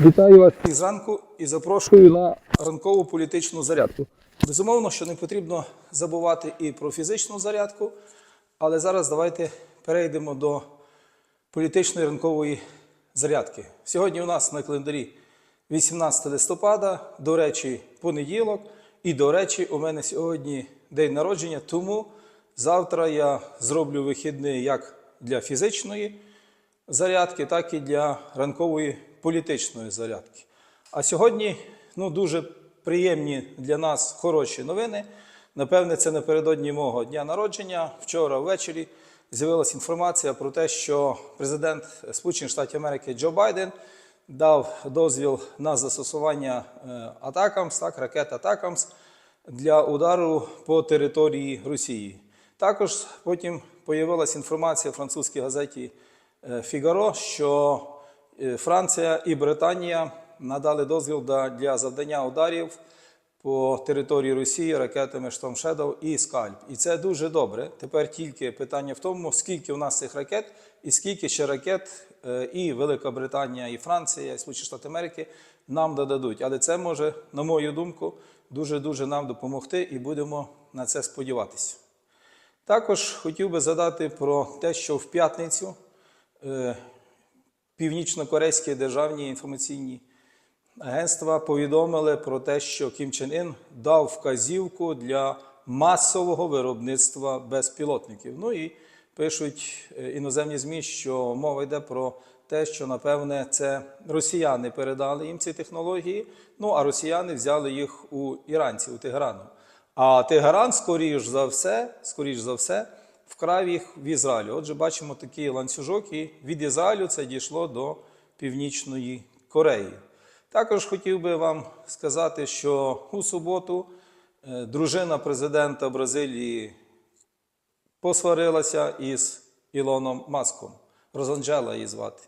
Вітаю вас із ранку і запрошую на ранкову політичну зарядку. Безумовно, що не потрібно забувати і про фізичну зарядку, але зараз давайте перейдемо до політичної ранкової зарядки. Сьогодні у нас на календарі 18 листопада, до речі, понеділок. І, до речі, у мене сьогодні день народження, тому завтра я зроблю вихідний як для фізичної зарядки, так і для ранкової політичної зарядки. А сьогодні ну, дуже приємні для нас хороші новини. Напевне, це напередодні мого дня народження. Вчора ввечері з'явилася інформація про те, що президент Сполучених Штатів Америки Джо Байден дав дозвіл на застосування е, атакамс, так, ракет атакамс для удару по території Росії. Також потім появилася інформація в французькій газеті е, Фігаро, що Франція і Британія надали дозвіл для завдання ударів по території Росії ракетами Storm Shadow і Скальп. І це дуже добре. Тепер тільки питання в тому, скільки у нас цих ракет, і скільки ще ракет е, і Велика Британія, і Франція, і Сполучені Штати Америки нам додадуть. Але це може, на мою думку, дуже дуже нам допомогти, і будемо на це сподіватися. Також хотів би задати про те, що в п'ятницю е, північно-корейські державні інформаційні агентства повідомили про те, що Кім Чен Ін дав вказівку для масового виробництва безпілотників. Ну і пишуть е, іноземні ЗМІ, що мова йде про те, що напевне це росіяни передали їм ці технології. Ну а росіяни взяли їх у іранців, у Теграну. А Тегеран, скоріш за все, скоріш за все, вкрав їх в Ізраїлю. Отже, бачимо такий ланцюжок, і від Ізраїлю це дійшло до Північної Кореї. Також хотів би вам сказати, що у суботу е, дружина президента Бразилії посварилася із Ілоном Маском. Розанджела її звати.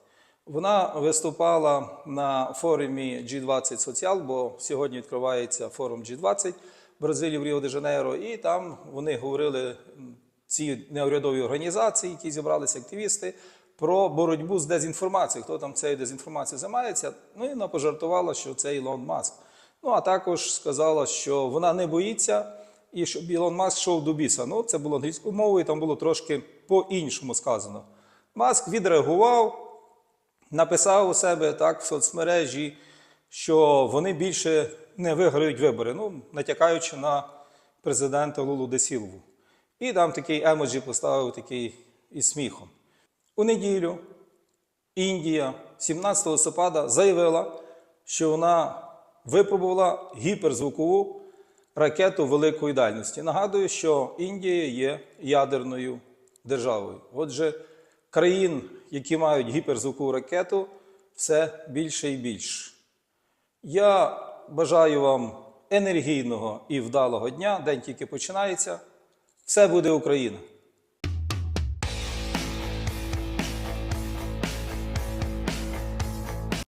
Вона виступала на форумі G20 Соціал, бо сьогодні відкривається форум G20 в Бразилії в Ріо де Жанейро, і там вони говорили ці неурядові організації, які зібралися активісти, про боротьбу з дезінформацією. Хто там цією дезінформацією займається? Ну і вона пожартувала, що це Ілон Маск. Ну а також сказала, що вона не боїться і щоб Ілон Маск йшов до біса. Ну, це було англійською мовою, там було трошки по-іншому сказано. Маск відреагував, написав у себе так в соцмережі, що вони більше не виграють вибори, ну, натякаючи на президента Лулу Десілву. І там такий емоджі поставив такий із сміхом. У неділю Індія 17 листопада заявила, що вона випробувала гіперзвукову ракету великої дальності. Нагадую, що Індія є ядерною державою. Отже, країн, які мають гіперзвукову ракету, все більше і більше. Я бажаю вам енергійного і вдалого дня. День тільки починається. Все буде Україна!